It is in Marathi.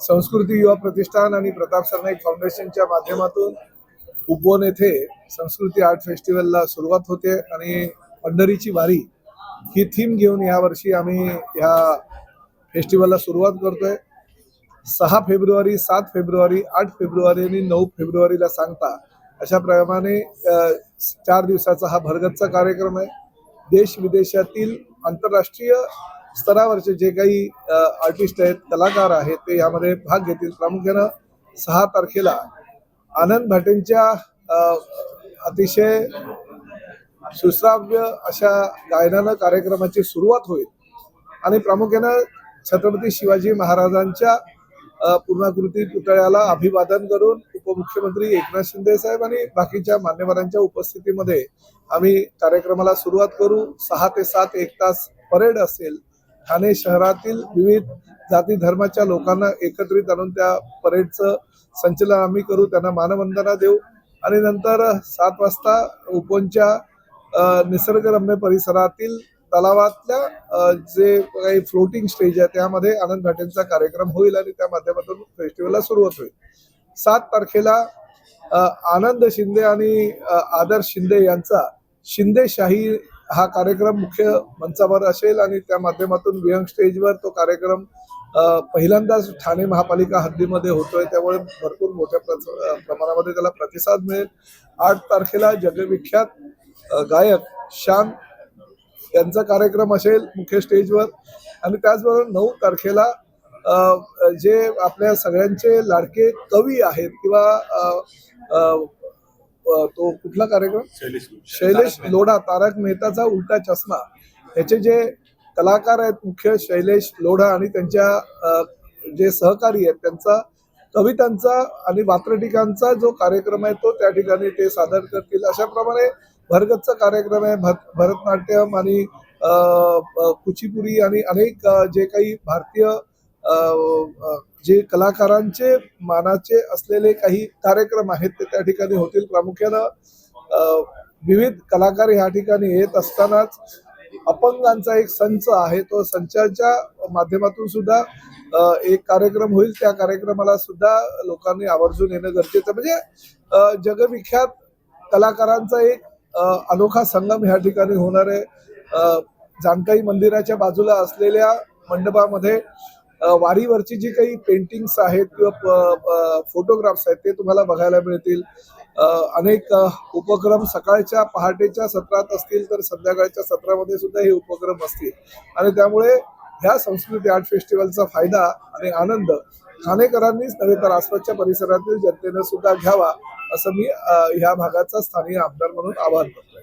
संस्कृती युवा प्रतिष्ठान आणि प्रताप सरनाईक फाउंडेशनच्या माध्यमातून उपवन येथे संस्कृती आर्ट फेस्टिवलला सुरुवात होते आणि पंढरीची वारी ही थीम घेऊन यावर्षी आम्ही ह्या फेस्टिवलला सुरुवात करतोय. सहा फेब्रुवारी सात फेब्रुवारी आठ फेब्रुवारी आणि नऊ फेब्रुवारीला सांगता अशा प्रमाणे चार दिवसाचा हा भरगतचा कार्यक्रम आहे. देश विदेशातील आंतरराष्ट्रीय स्तरावरचे जे काही आर्टिस्ट आहेत कलाकार आहेत ते यामध्ये भाग घेतील. प्रामुख्यानं सहा तारखेला आनंद भाटेंच्या अतिशय सुश्राव्य अशा गायनानं कार्यक्रमाची सुरुवात होईल. आणि प्रामुख्यानं छत्रपती शिवाजी महाराजांच्या पूर्णाकृती पुतळ्याला अभिवादन करून उपमुख्यमंत्री एकनाथ शिंदे साहेब आणि बाकीच्या मान्यवरांच्या उपस्थितीमध्ये आम्ही कार्यक्रमाला सुरुवात करू. सहा ते सात एक तास परेड असेल ठाणे शहरातील विविध जाती धर्माच्या लोकांना एकत्रित आणून त्या परेडचं संचलन आम्ही करू त्यांना मानवंदना देऊ. आणि नंतर सात वाजता उपोनच्या निसर्गरम्य परिसरातील तलावातल्या जे काही फ्लोटिंग स्टेज आहे त्यामध्ये आनंद घाटेंचा कार्यक्रम होईल आणि त्या माध्यमातून फेस्टिवलला सुरुवात होईल सात तारखेला आनंद शिंदे आणि आदर्श शिंदे यांचा शिंदेशाही हा कार्यक्रम मुख्य मंचावर असेल आणि त्या माध्यमातून विहंग स्टेजवर तो कार्यक्रम पहिल्यांदाच ठाणे महापालिका हद्दीमध्ये होतोय. त्यामुळे भरपूर मोठ्या प्रमाणामध्ये त्याला प्रतिसाद मिळेल. आठ तारखेला जगविख्यात गायक शान यांचा कार्यक्रम असेल मुख्य स्टेजवर. आणि त्याचबरोबर नऊ तारखेला जे आपल्या सगळ्यांचे लाडके कवी आहेत किंवा तो कुठला कार्यक्रम? शैलेश लोढा. तारक मेहताचा उलटा चष्मा. ह्याचे जे कलाकार आहेत मुख्य शैलेश लोढा आणि त्यांच्या जे सहकारी आहेत त्यांचा कवितांचा आणि वात्रटिकांचा जो कार्यक्रम आहे तो त्या ठिकाणी ते सादर करतील. अशाप्रमाणे भरगतचा कार्यक्रम आहे भर भरतनाट्यम आणि कुचिपुडी आणि अनेक जे काही भारतीय जे कलाकारांचे मानाचे असलेले काही कार्यक्रम आहेत ते त्या ठिकाणी होतील. प्रामुख्यानं विविध कलाकार ह्या ठिकाणी येत असतानाच अपंगांचा एक संच आहे. तो संचाच्या माध्यमातून सुद्धा एक कार्यक्रम होईल. त्या कार्यक्रमाला सुद्धा लोकांनी आवर्जून येणं गरजेचं म्हणजे जगविख्यात कलाकारांचा एक अनोखा संगम ह्या ठिकाणी होणार आहे. जानकाई मंदिराच्या बाजूला असलेल्या मंडपामध्ये वारीवरची जी काही पेंटिंग्स आहेत किंवा फोटोग्राफ्स आहेत ते तुम्हाला बघायला मिळतील. अनेक उपक्रम सकाळच्या पहाटेच्या सत्रात असतील तर संध्याकाळच्या सत्रामध्ये सुद्धा हे उपक्रम असतील. आणि त्यामुळे ह्या संस्कृती आर्ट फेस्टिवलचा फायदा आणि आनंद ठाणेकरांनीच नव्हे तर आसपासच्या परिसरातील जनतेनं सुद्धा घ्यावा असं मी ह्या भागाचा स्थानिक आमदार म्हणून आवाहन करतो